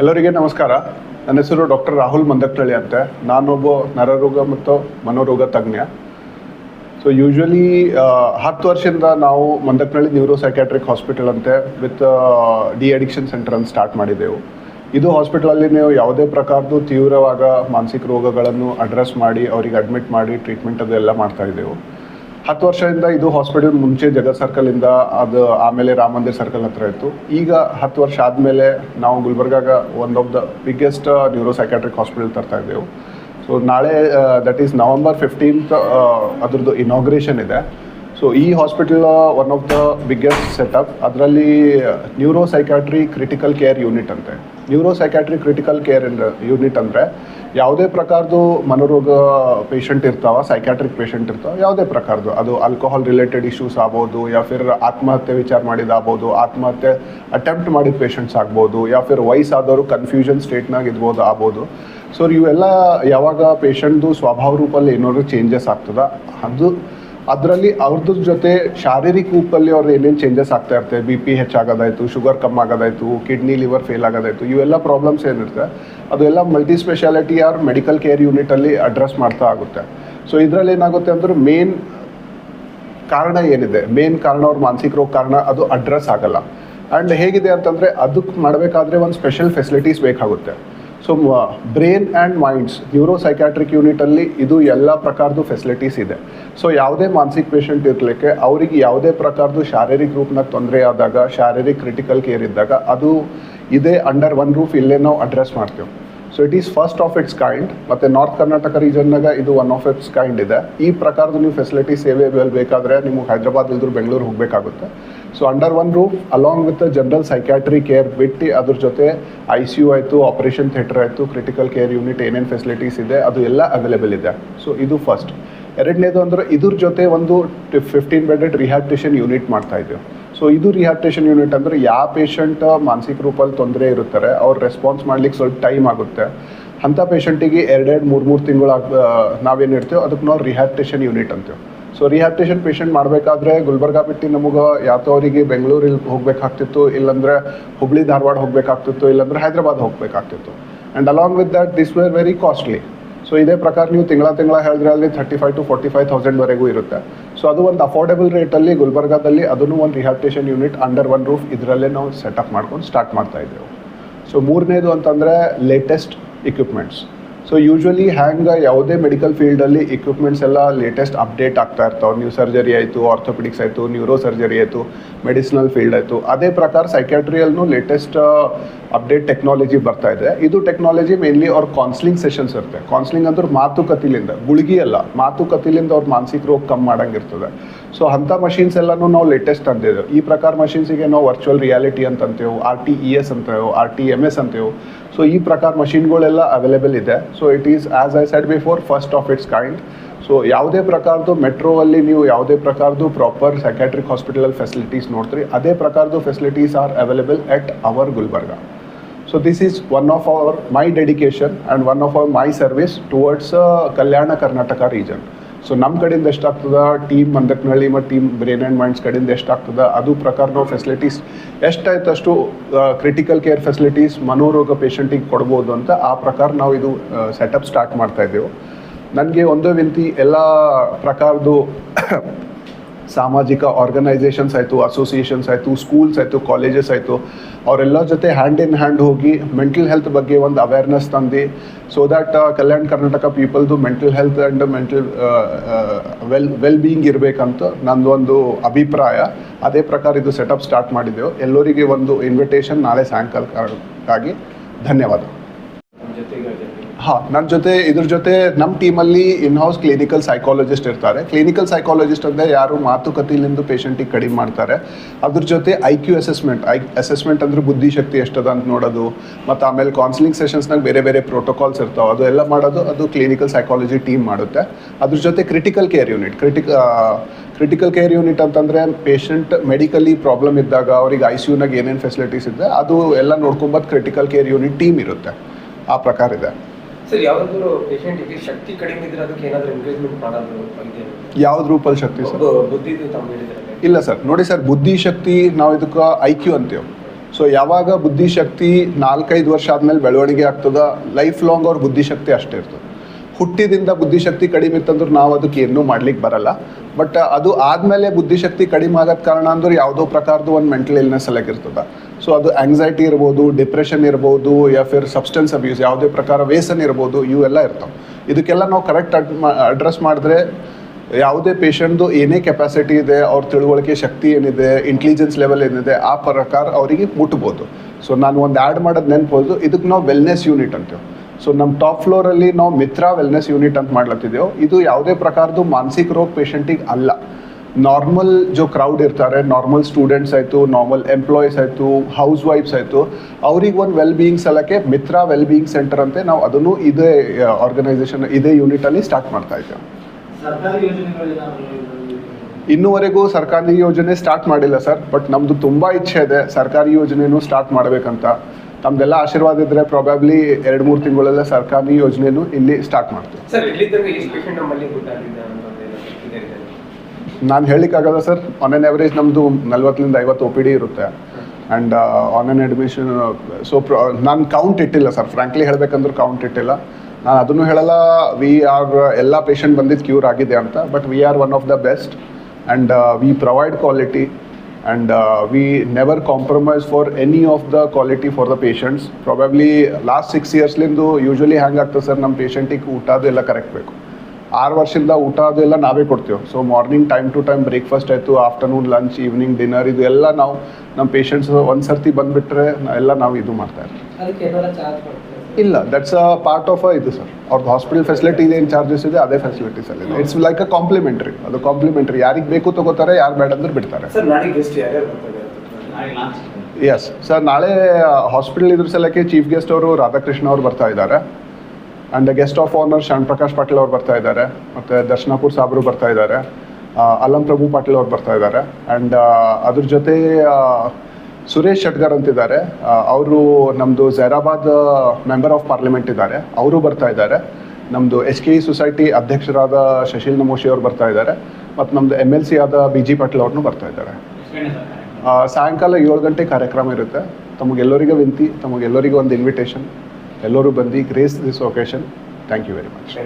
ಎಲ್ಲರಿಗೆ ನಮಸ್ಕಾರ. ನನ್ನ ಹೆಸರು ಡಾಕ್ಟರ್ ರಾಹುಲ್ ಮಂದಕ್ನಳ್ಳಿ ಅಂತೆ. ನಾನೊಬ್ಬ ನರರೋಗ ಮತ್ತು ಮನೋರೋಗ ತಜ್ಞ. ಸೊ ಯೂಶ್ವಲಿ ಹತ್ತು ವರ್ಷದಿಂದ ನಾವು ಮಂದಕ್ನಳ್ಳಿ ನ್ಯೂರೋ ಸೈಕ್ಯಾಟ್ರಿಕ್ ಹಾಸ್ಪಿಟಲ್ ಅಂತೆ ವಿತ್ ಡಿ ಅಡಿಕ್ಷನ್ ಸೆಂಟರ್ ಅಂತ ಸ್ಟಾರ್ಟ್ ಮಾಡಿದ್ದೆವು ಇದು ಹಾಸ್ಪಿಟಲಲ್ಲಿ ನೀವು ಯಾವುದೇ ಪ್ರಕಾರದ ತೀವ್ರವಾದ ಮಾನಸಿಕ ರೋಗಗಳನ್ನು ಅಡ್ರೆಸ್ ಮಾಡಿ, ಅವರಿಗೆ ಅಡ್ಮಿಟ್ ಮಾಡಿ ಟ್ರೀಟ್ಮೆಂಟ್ ಅದೆಲ್ಲ ಮಾಡ್ತಾ ಇದ್ದೆವು. ಹತ್ತು ವರ್ಷದಿಂದ ಇದು ಹಾಸ್ಪಿಟಲ್ ಮುಂಚೆ ಜಗತ್ ಸರ್ಕಲಿಂದ ಅದು ಆಮೇಲೆ ರಾಮ ಮಂದಿರ್ ಸರ್ಕಲ್ ಹತ್ರ ಇತ್ತು. ಈಗ ಹತ್ತು ವರ್ಷ ಆದಮೇಲೆ ನಾವು ಗುಲ್ಬರ್ಗಾಗ one of the biggest neuro psychiatric hospital ತರ್ತಾ ಇದ್ದೆವು. ಸೊ ನಾಳೆ ದಟ್ ಈಸ್ ನವಂಬರ್ ಫಿಫ್ಟೀನ್ತ್ ಅದ್ರದ್ದು ಇನಾಗ್ರೇಷನ್ ಇದೆ. ಸೊ ಈ hospital one of the biggest setup ಅದರಲ್ಲಿ neuro psychiatry critical care unit ಅಂತೆ. Neuro psychiatry critical care unit ಅಂದರೆ ಯಾವುದೇ ಪ್ರಕಾರದ್ದು ಮನೋರೋಗ ಪೇಷಂಟ್ ಇರ್ತಾವ ಸೈಕ್ಯಾಟ್ರಿಕ್ ಪೇಷಂಟ್ ಇರ್ತಾವ, ಯಾವುದೇ ಪ್ರಕಾರದ್ದು. ಅದು ಆಲ್ಕೋಹಾಲ್ ರಿಲೇಟೆಡ್ ಇಶ್ಯೂಸ್ ಆಗ್ಬೋದು, ಯಾ ಫಿರ್ ಆತ್ಮಹತ್ಯೆ ವಿಚಾರ ಮಾಡಿದಾಗ್ಬೋದು, ಆತ್ಮಹತ್ಯೆ ಅಟೆಂಪ್ಟ್ ಮಾಡಿದ ಪೇಷಂಟ್ಸ್ ಆಗ್ಬೋದು, ಯಾ ಫಿರ್ ವಯಸ್ಸಾದವರು ಕನ್ಫ್ಯೂಷನ್ ಸ್ಟೇಟ್ನಾಗ ಇರ್ಬೋದು ಆಗ್ಬೋದು. ಸೊ ಇವೆಲ್ಲ ಯಾವಾಗ ಪೇಷಂಟ್ದು ಸ್ವಭಾವ ರೂಪಲ್ಲಿ ಏನಾದ್ರು ಚೇಂಜಸ್ ಆಗ್ತದ, ಅದು ಅದರಲ್ಲಿ ಅವ್ರದ್ರ ಜೊತೆ ಶಾರೀರಿಕ ರೂಪಲ್ಲಿ ಅವ್ರು ಏನೇನು ಚೇಂಜಸ್ ಆಗ್ತಾ ಇರ್ತವೆ ಬಿ ಪಿ ಹೆಚ್ಚಾಗೋದಾಯ್ತು ಶುಗರ್ ಕಮ್ಮಿ ಆಗೋದಾಯ್ತು ಕಿಡ್ನಿ ಲಿವರ್ ಫೇಲ್ ಆಗೋದಾಯ್ತು, ಇವೆಲ್ಲ ಪ್ರಾಬ್ಲಮ್ಸ್ ಏನಿರುತ್ತೆ? ಅದೆಲ್ಲ multi speciality or medical care ಯೂನಿಟಲ್ಲಿ address ಮಾಡ್ತಾ ಆಗುತ್ತೆ. ಸೊ ಇದರಲ್ಲಿ ಏನಾಗುತ್ತೆ ಅಂದ್ರೆ ಮೇನ್ ಕಾರಣ ಏನಿದೆ? ಮೇನ್ ಕಾರಣ ಅವ್ರ ಮಾನಸಿಕ ರೋಗ ಕಾರಣ ಅದು ಅಡ್ರೆಸ್ ಆಗಲ್ಲ. ಆ್ಯಂಡ್ ಹೇಗಿದೆ ಅಂತಂದರೆ ಅದಕ್ಕೆ ಮಾಡಬೇಕಾದ್ರೆ ಒಂದು ಸ್ಪೆಷಲ್ ಫೆಸಿಲಿಟೀಸ್ ಬೇಕಾಗುತ್ತೆ. So brain and minds neuro psychiatric ಯೂನಿಟಲ್ಲಿ ಇದು ಎಲ್ಲ ಪ್ರಕಾರದ್ದು ಫೆಸಿಲಿಟೀಸ್ ಇದೆ. ಸೊ ಯಾವುದೇ ಮಾನಸಿಕ ಪೇಷಂಟ್ ಇರಲಿಕ್ಕೆ ಅವರಿಗೆ ಯಾವುದೇ ಪ್ರಕಾರದ್ದು ಶಾರೀರಿಕ ರೂಪನಾಗ ತೊಂದರೆ ಆದಾಗ, ಶಾರೀರಿಕ ಕ್ರಿಟಿಕಲ್ ಕೇರ್ ಇದ್ದಾಗ ಅದು ಇದೇ ಅಂಡರ್ ಒನ್ ರೂಫ್ ಇಲ್ಲೇ ನಾವು ಅಡ್ರೆಸ್ ಮಾಡ್ತೇವೆ. So it is first of its kind ಮತ್ತು ನಾರ್ತ್ ಕರ್ನಾಟಕ ರೀಜನ್ನಾಗ ಇದು ಒನ್ ಆಫ್ ಇಟ್ಸ್ ಕೈಂಡ್ ಇದೆ. ಈ ಪ್ರಕಾರದ ನೀವು ಫೆಸಿಲಿಟಿ ಸೇವೆ ಬೇಕಾದರೆ ನಿಮಗೆ ಹೈದ್ರಾಬಾದ್ ಇಲ್ದ್ರು ಬೆಂಗಳೂರು ಹೋಗಬೇಕಾಗುತ್ತೆ. So under one roof along with general psychiatry care ಬಿಟ್ಟು ಅದ್ರ ಜೊತೆ ಐ ಸಿ ಯು ಆಯಿತು ಆಪರೇಷನ್ ಥಿಯೇಟರ್ ಆಯಿತು ಕ್ರಿಟಿಕಲ್ ಕೇರ್ ಯೂನಿಟ್ ಏನೇನು ಫೆಸಿಲಿಟೀಸ್ ಇದೆ, ಅದು ಎಲ್ಲ ಅವೈಲೇಬಲ್ ಇದೆ. ಸೊ ಇದು ಫಸ್ಟ್ ಎರಡನೇದು ಅಂದ್ರೆ ಇದ್ರ ಜೊತೆ ಒಂದು ಫಿಫ್ಟೀನ್ ಬೆಡೆಡ್ ರಿಹ್ಯಾಬಿಟೇಷನ್ ಯೂನಿಟ್ ಮಾಡ್ತಾ ಇದ್ದೇವೆ ಸೊ ಇದು ರಿಹ್ಯಾಬಿಟೇಷನ್ ಯೂನಿಟ್ ಅಂದರೆ ಯಾವ ಪೇಷಂಟ್ ಮಾನಸಿಕ ರೂಪಲ್ಲಿ ತೊಂದರೆ ಇರುತ್ತಾರೆ, ಅವ್ರು ರೆಸ್ಪಾನ್ಸ್ ಮಾಡ್ಲಿಕ್ಕೆ ಸ್ವಲ್ಪ ಟೈಮ್ ಆಗುತ್ತೆ. ಅಂಥ ಪೇಷಂಟಿಗೆ ಎರಡೆರಡು, ಮೂರು ಮೂರು ತಿಂಗಳು ನಾವೇನು ಇರ್ತೀವೋ ಅದಕ್ಕೆ ನಾವು ರಿಹ್ಯಾಬಿಟೇಷನ್ ಯೂನಿಟ್ ಅಂತೀವಿ. ಸೊ ರಿಹ್ಯಾಬಿಟೇಷನ್ ಪೇಷಂಟ್ ಮಾಡಬೇಕಾದ್ರೆ ಗುಲ್ಬರ್ಗಾ ಬಿಟ್ಟು ನಮಗೆ ಯಾತೋ ಅವರಿಗೆ ಬೆಂಗಳೂರಿಗೆ ಹೋಗಬೇಕಾಗ್ತಿತ್ತು, ಇಲ್ಲಾಂದ್ರೆ ಹುಬ್ಳಿ ಧಾರವಾಡ ಹೋಗಬೇಕಾಗ್ತಿತ್ತು, ಇಲ್ಲಾಂದ್ರೆ Hyderabad ಹೋಗಬೇಕಾಗ್ತಿತ್ತು. And along with that this were very costly so ಇದೇ ಪ್ರಕಾರ ನೀವು ತಿಂಗಳ ತಿಂಗಳ ಹೇಳಿದ್ರೆ ಅಲ್ಲಿ thirty five to forty five ತೌಸಂಡ್ವರೆಗೂ ಇರುತ್ತೆ. ಸೊ ಅದು ಒಂದು ಅಫೋರ್ಡೆಬಲ್ ರೇಟಲ್ಲಿ ಗುಲ್ಬರ್ಗಾದಲ್ಲಿ ಅದನ್ನು ಒಂದು rehabilitation unit under one roof ಇದರಲ್ಲೇ ನಾವು ಸೆಟಪ್ ಮಾಡ್ಕೊಂಡು ಸ್ಟಾರ್ಟ್ ಮಾಡ್ತಾ ಇದ್ದೇವೆ. ಸೊ ಮೂರನೇದು ಅಂತಂದರೆ ಲೇಟೆಸ್ಟ್ ಇಕ್ವಿಪ್ಮೆಂಟ್ಸ್ ಸೊ ಯೂಶ್ವಲಿ ಹ್ಯಾಂಗೆ ಯಾವುದೇ ಮೆಡಿಕಲ್ ಫೀಲ್ಡಲ್ಲಿ ಇಕ್ವಿಪ್ಮೆಂಟ್ಸ್ ಎಲ್ಲ ಲೇಟೆಸ್ಟ್ ಅಪ್ಡೇಟ್ ಆಗ್ತಾ ಇರ್ತಾವೆ. ನ್ಯೂ ಸರ್ಜರಿ ಆಯಿತು ಆರ್ಥೋಪೆಡಿಕ್ಸ್ ಆಯಿತು ನ್ಯೂರೋ ಸರ್ಜರಿ ಆಯಿತು ಮೆಡಿಸಿನಲ್ ಫೀಲ್ಡ್ ಆಯಿತು. ಅದೇ ಪ್ರಕಾರ ಸೈಕ್ಯಾಟ್ರಿಯಲ್ನು ಲೇಟೆಸ್ಟ್ ಅಪ್ಡೇಟ್ ಟೆಕ್ನಾಲಜಿ ಬರ್ತಾ ಇದೆ. ಇದು ಟೆಕ್ನಾಲಜಿ ಮೇನ್ಲಿ ಅವ್ರ ಕೌನ್ಸ್ಲಿಂಗ್ ಸೆಷನ್ಸ್ ಇರುತ್ತೆ. ಕೌನ್ಸ್ಲಿಂಗ್ ಅಂದ್ರೆ ಮಾತುಕತೆಲಿಂದ, ಗುಳಿಗೆ ಅಲ್ಲ, ಮಾತುಕತೆಲಿಂದ ಅವ್ರ ಮಾನಸಿಕ ರೋಗ ಕಮ್ಮಿ ಮಾಡಂಗಿರ್ತದೆ. ಸೊ ಅಂಥ ಮಷೀನ್ಸ್ ಎಲ್ಲಾನು ನಾವು ಲೇಟೆಸ್ಟ್ ತಂದಿದ್ದೇವೆ. ಈ ಪ್ರಕಾರ ಮಷೀನ್ಸಿಗೆ ನಾವು ವರ್ಚುವಲ್ ರಿಯಾಲಿಟಿ ಅಂತ ಅಂತೇವೆ ಆರ್ ಟಿ ಇ ಎಸ್ ಅಂತೇವೆ ಆರ್ ಟಿ ಎಂ ಎಸ್ ಅಂತೇವೆ. ಸೊ ಈ ಪ್ರಕಾರ ಮಷಿನ್ಗಳೆಲ್ಲ ಅವೈಲೇಬಲ್ ಇದೆ. So it is as I said before first of it's kind so ಯಾವುದೇ ಪ್ರಕಾರದ್ದು ಮೆಟ್ರೋ ಅಲ್ಲಿ ನೀವು ಯಾವುದೇ ಪ್ರಕಾರದ್ದು ಪ್ರಾಪರ್ ಸೈಕ್ಯಾಟ್ರಿಕ್ ಹಾಸ್ಪಿಟಲ್ ಫೆಸಿಲಿಟೀಸ್ ನೋಡ್ತೀರಿ, ಅದೇ ಪ್ರಕಾರದ್ದು facilities are available at our Gulbarga so this is one of our my dedication and one of our my service towards Kalyana Karnataka region so ನಮ್ಮ ಕಡೆಯಿಂದ ಎಷ್ಟಾಗ್ತದ? ಟೀಮ್ ಮಂದಕ್ನಹಳ್ಳಿ ಮತ್ತು team brain and minds ಕಡೆಯಿಂದ ಎಷ್ಟಾಗ್ತದ? ಅದು ಪ್ರಕಾರ ನಾವು facilities ಎಷ್ಟಾಯ್ತಷ್ಟು critical care facilities ಮನೋರೋಗ ಪೇಷಂಟಿಗೆ ಕೊಡ್ಬೋದು ಅಂತ ಆ ಪ್ರಕಾರ ನಾವು ಇದು ಸೆಟಪ್ ಸ್ಟಾರ್ಟ್ ಮಾಡ್ತಾ ಇದ್ದೆವು. ನನಗೆ ಒಂದೇ ವಿನಂತಿ, ಎಲ್ಲ ಪ್ರಕಾರದ್ದು ಸಾಮಾಜಿಕ ಆರ್ಗನೈಸೇಷನ್ಸ್ ಆಯಿತು ಅಸೋಸಿಯೇಷನ್ಸ್ ಆಯಿತು ಸ್ಕೂಲ್ಸ್ ಆಯಿತು ಕಾಲೇಜಸ್ ಆಯಿತು, ಅವರೆಲ್ಲ ಜೊತೆ ಹ್ಯಾಂಡ್ ಇನ್ ಹ್ಯಾಂಡ್ ಹೋಗಿ ಮೆಂಟಲ್ ಹೆಲ್ತ್ ಬಗ್ಗೆ ಒಂದು ಅವೇರ್ನೆಸ್ ತಂದು so that Kalyana Karnataka ಪೀಪಲ್ದು mental health and mental well well being ಇರಬೇಕಂತ ನಂದೊಂದು ಅಭಿಪ್ರಾಯ. ಅದೇ ಪ್ರಕಾರ ಇದು ಸೆಟಪ್ ಸ್ಟಾರ್ಟ್ ಮಾಡಿದ್ದೆವು. ಎಲ್ಲರಿಗೆ ಒಂದು ಇನ್ವಿಟೇಷನ್ ನಾಳೆ ಸಾಯಂಕಾಲಕ್ಕಾಗಿ ಧನ್ಯವಾದ. ಹಾಂ ನನ್ನ ಜೊತೆ, ಇದ್ರ ಜೊತೆ ನಮ್ಮ ಟೀಮಲ್ಲಿ ಇನ್ ಹೌಸ್ ಕ್ಲಿನಿಕಲ್ ಸೈಕಾಲಜಿಸ್ಟ್ ಇರ್ತಾರೆ. ಕ್ಲಿನಿಕಲ್ ಸೈಕಾಲಜಿಸ್ಟ್ ಅಂದರೆ ಯಾರು ಪೇಷಂಟ್ ಪೇಷಂಟಿಗೆ ಕಡಿಮೆ ಮಾಡ್ತಾರೆ. ಅದ್ರ ಜೊತೆ I Q assessment I assessment ಅಂದ್ರೆ ಬುದ್ಧಿಶಕ್ತಿ ಎಷ್ಟದ ಅಂತ ನೋಡೋದು, ಮತ್ತು ಆಮೇಲೆ ಕೌನ್ಸಿಲಿಂಗ್ ಸೆಷನ್ಸ್ನಾಗ ಬೇರೆ ಬೇರೆ ಪ್ರೋಟೋಕಾಲ್ಸ್ ಇರ್ತಾವೆ. ಅದು ಎಲ್ಲ ಮಾಡೋದು ಅದು ಕ್ಲಿನಿಕಲ್ ಸೈಕಾಲಜಿ ಟೀಮ್ ಮಾಡುತ್ತೆ. ಅದ್ರ ಜೊತೆ critical care unit critic critical care unit ಅಂತಂದರೆ ಪೇಷಂಟ್ ಮೆಡಿಕಲಿ ಪ್ರಾಬ್ಲಮ್ ಇದ್ದಾಗ ಅವ್ರಿಗೆ ಐ ಸಿ ಯುನಾಗ ಏನೇನು ಫೆಸಿಲಿಟೀಸ್ ಇದೆ ಅದು ಎಲ್ಲ ನೋಡ್ಕೊಂಬತ್ತು ಕ್ರಿಟಿಕಲ್ ಕೇರ್ ಯೂನಿಟ್ ಟೀಮ್ ಇರುತ್ತೆ. ಆ ಪ್ರಕಾರ ಇದೆ. ಸರ್ ಯಾವ್ದಾದ್ರು ಪೇಷಂಟ್ ಇದೆ ಶಕ್ತಿ ಕಡಿಮೆ ಇದ್ರೆ ಅದಕ್ಕೆ ಏನಾದ್ರೂ ಎಂಗೇಜ್ಮೆಂಟ್ ಮಾಡೋದು ಯಾವ್ದು ರೂಪದಲ್ಲಿ ಶಕ್ತಿ ಸರ್? ಬುದ್ಧಿ ಇಲ್ಲ ಸರ್ ನೋಡಿ ಸರ್ ಬುದ್ಧಿ ಶಕ್ತಿ ನಾವು ಇದಕ್ಕೆ ಐ ಕ್ಯೂ ಅಂತೀವಿ. ಸೊ ಯಾವಾಗ ಬುದ್ಧಿಶಕ್ತಿ ನಾಲ್ಕೈದು ವರ್ಷ ಆದಮೇಲೆ ಬೆಳವಣಿಗೆ ಆಗ್ತದ? ಲೈಫ್ ಲಾಂಗ್ ಅವ್ರ ಬುದ್ಧಿಶಕ್ತಿ ಅಷ್ಟೇ ಇರ್ತದೆ. ಹುಟ್ಟಿದಿಂದ ಬುದ್ಧಿಶಕ್ತಿ ಕಡಿಮೆ ಇತ್ತಂದ್ರೆ ನಾವು ಅದಕ್ಕೆ ಏನೂ ಮಾಡ್ಲಿಕ್ಕೆ ಬರಲ್ಲ. ಬಟ್ ಅದು ಆದಮೇಲೆ ಬುದ್ಧಿಶಕ್ತಿ ಕಡಿಮೆ ಆಗೋದ್ ಕಾರಣ ಅಂದ್ರೆ ಯಾವುದೋ ಪ್ರಕಾರದ ಒಂದು ಮೆಂಟಲ್ ಇಲ್ನೆಸ್ ಇರ್ತದೆ. ಸೊ ಅದು ಆಂಗ್ಸೈಟಿ ಇರ್ಬೋದು ಡಿಪ್ರೆಷನ್ ಇರ್ಬೋದು ಯಾ ಫಿರ್ ಸಬ್ಸ್ಟೆನ್ಸ್ ಅಬ್ಯೂಸ್ ಯಾವುದೇ ಪ್ರಕಾರ ವೇಸನ್ ಇರ್ಬೋದು, ಇವೆಲ್ಲ ಇರ್ತಾವೆ. ಇದಕ್ಕೆಲ್ಲ ನಾವು ಕರೆಕ್ಟ್ ಅಡ್ರೆಸ್ ಮಾಡಿದ್ರೆ ಯಾವುದೇ ಪೇಷಂಟ್ದು ಏನೇ ಕೆಪಾಸಿಟಿ ಇದೆ, ಅವ್ರ ತಿಳುವಳಿಕೆ ಶಕ್ತಿ ಏನಿದೆ ಇಂಟೆಲಿಜೆನ್ಸ್ ಲೆವೆಲ್ ಏನಿದೆ, ಆ ಪ್ರಕಾರ ಅವರಿಗೆ ಮುಟ್ಬೋದು. ಸೊ ನಾನು ಒಂದು ಆ್ಯಡ್ ಮಾಡೋದು ನೆನ್ಪೋದು ಇದಕ್ಕೆ ನಾವು ವೆಲ್ನೆಸ್ ಯೂನಿಟ್ ಅಂತೀವಿ. ಸೊ ನಮ್ಮ ಟಾಪ್ ಫ್ಲೋರಲ್ಲಿ ನಾವು ಮಿತ್ರ ವೆಲ್ನೆಸ್ ಯೂನಿಟ್ ಅಂತ ಮಾಡ್ಲತ್ತಿದ್ದೇವೆ. ಇದು ಯಾವುದೇ ಪ್ರಕಾರದ್ದು ಮಾನಸಿಕ ರೋಗ ಪೇಷಂಟಿಗೆ ಅಲ್ಲ. ನಾರ್ಮಲ್ ಜೋ ಕ್ರೌಡ್ ಇರ್ತಾರೆ ನಾರ್ಮಲ್ ಸ್ಟೂಡೆಂಟ್ಸ್ ಆಯಿತು ನಾರ್ಮಲ್ ಎಂಪ್ಲಾಯೀಸ್ ಆಯಿತು ಹೌಸ್ ವೈಫ್ಸ್ ಆಯಿತು ಅವ್ರಿಗೆ ಒಂದು ವೆಲ್ ಬೀಯಿಂಗ್ ಸಲಕ್ಕೆ ಮಿತ್ರ ವೆಲ್ ಬೀಯಿಂಗ್ ಸೆಂಟರ್ ಅಂತೆ ನಾವು ಅದನ್ನು ಇದೇ ಆರ್ಗನೈಸೇಷನ್ ಇದೇ ಯೂನಿಟಲ್ಲಿ ಸ್ಟಾರ್ಟ್ ಮಾಡ್ತಾ ಇದ್ದೇವೆ. ಇನ್ನುವರೆಗೂ ಯೋಜನೆಗಳು ಏನಾದ್ರು ಇನ್ನೂವರೆಗೂ ಸರ್ಕಾರಿ ಯೋಜನೆ ಸ್ಟಾರ್ಟ್ ಮಾಡಿಲ್ಲ ಸರ್ ಬಟ್ ನಮ್ಮದು ತುಂಬ ಇಚ್ಛೆ ಇದೆ ಸರ್ಕಾರಿ ಯೋಜನೆಯೂ ಸ್ಟಾರ್ಟ್ ಮಾಡಬೇಕಂತ. ತಮ್ದೆಲ್ಲ ಆಶೀರ್ವಾದ ಇದ್ರೆ ಪ್ರಾಬಬ್ಲಿ ಎರಡು ಮೂರು ತಿಂಗಳಲ್ಲೇ ಸರ್ಕಾರಿ ಯೋಜನೆನೂ ಇಲ್ಲಿ ಸ್ಟಾರ್ಟ್ ಮಾಡ್ತೀವಿ? ನಾನು ಹೇಳಲಿಕ್ಕಾಗಲ್ಲ ಸರ್ ಆನ್ ಆನ್ ಎವರೇಜ್ ನಮ್ಮದು ನಲ್ವತ್ತರಿಂದ ಐವತ್ತು ಒ ಪಿ ಡಿ ಇರುತ್ತೆ. And on on admission so ಪ್ರ ನಾನು ಕೌಂಟ್ ಇಟ್ಟಿಲ್ಲ ಸರ್ ಫ್ರಾಂಕ್ಲಿ ಹೇಳಬೇಕಂದ್ರೆ ಕೌಂಟ್ ಇಟ್ಟಿಲ್ಲ. ನಾನು ಅದನ್ನು ಹೇಳಲ್ಲ ವಿ ಆರ್ ಎಲ್ಲ ಪೇಷಂಟ್ ಬಂದಿದ್ದು ಕ್ಯೂರ್ ಆಗಿದೆ ಅಂತ but we are one of the best and we provide quality and we never compromise for any of the quality for the patients probably last six ಇಯರ್ಸ್ಲಿಂದು usually ಹ್ಯಾಂಗಾಗ್ತದೆ sir ನಮ್ಮ ಪೇಷಂಟಿಗೆ ಊಟ ಅದು ಎಲ್ಲ ಕರೆಕ್ಟ್ ಬೇಕು ಆರು ವರ್ಷದಿಂದ ಊಟ ಅದೆಲ್ಲ ನಾವೇ ಕೊಡ್ತೀವಿ so morning time to time breakfast ಆಯಿತು ಆಫ್ಟರ್ನೂನ್ ಲಂಚ್ ಈವ್ನಿಂಗ್ ಡಿನ್ನರ್ ಇದು ಎಲ್ಲ ನಾವು ನಮ್ಮ ಪೇಷಂಟ್ಸ್ ಒಂದು ಸರ್ತಿ ಬಂದುಬಿಟ್ರೆ ಎಲ್ಲ ನಾವು ಇದು ಮಾಡ್ತಾ ಇರ್ತೀವಿ ಇಲ್ಲ ದಟ್ಸ್ ಅ ಪಾರ್ಟ್ ಆಫ್ ಇದು ಸರ್ ಅವ್ರದ್ದು ಹಾಸ್ಪಿಟಲ್ ಫೆಸಿಲಿಟಿ ಏನು ಚಾರ್ಜಸ್ ಇದೆ ಅದೇ ಫೆಸಿಲಿಟೀಸ್ ಅಲ್ಲಿ ಇಟ್ಸ್ ಲೈಕ್ ಅ ಕಾಂಪ್ಲಿಮೆಂಟ್ರಿ ಅದು ಕಾಂಪ್ಲಿಮೆಂಟ್ರಿ ಯಾರಿಗೆ ಬೇಕು ತಗೋತಾರೆ ಯಾರು ಬೇಡ ಅಂದ್ರೆ ಬಿಡ್ತಾರೆ. ಎಸ್ ಸರ್ ನಾಳೆ ಹಾಸ್ಪಿಟಲ್ ಇದ್ರ ಸಲಕ್ಕೆ ಚೀಫ್ ಗೆಸ್ಟ್ ಅವರು ರಾಧಾಕೃಷ್ಣ ಅವ್ರು ಬರ್ತಾ ಇದ್ದಾರೆ. And guest of honour Shanta Prakash Patil ಅವ್ರು ಬರ್ತಾ ಇದ್ದಾರೆ. ಮತ್ತೆ ದರ್ಶನಾಪುರ್ ಸಾಬ್ರು ಬರ್ತಾ ಇದ್ದಾರೆ. ಅಲ್ಲಂ ಪ್ರಭು ಪಾಟೀಲ್ ಅವ್ರು ಬರ್ತಾ ಇದ್ದಾರೆ. ಆ್ಯಂಡ್ ಅದ್ರ ಜೊತೆ ಸುರೇಶ್ ಶೆಟ್ಗರ್ ಅಂತಿದ್ದಾರೆ ಅವರು ನಮ್ಮದು ಜೈರಾಬಾದ್ ಮೆಂಬರ್ ಆಫ್ ಪಾರ್ಲಿಮೆಂಟ್ ಇದ್ದಾರೆ ಅವರು ಬರ್ತಾ ಇದ್ದಾರೆ ನಮ್ಮದು ಎಸ್ ಕೆ ಇ ಸೊಸೈಟಿ ಅಧ್ಯಕ್ಷರಾದ ಶಶಿಲ್ ನಮೋಶಿ ಅವರು ಬರ್ತಾ ಇದ್ದಾರೆ ಮತ್ತು ನಮ್ಮದು ಎಂ ಎಲ್ ಸಿ ಆದ ಬಿ ಜಿ ಪಾಟೀಲ್ ಅವ್ರನ್ನೂ ಬರ್ತಾ ಇದ್ದಾರೆ ಸಾಯಂಕಾಲ ಏಳು ಗಂಟೆ ಕಾರ್ಯಕ್ರಮ ಇರುತ್ತೆ. ತಮಗೆಲ್ಲರಿಗೂ ವಿನಂತಿ, ತಮಗೆಲ್ಲರಿಗೂ ಒಂದು ಇನ್ವಿಟೇಷನ್ ಎಲ್ಲರೂ ಬಂದು grace this occasion thank you very much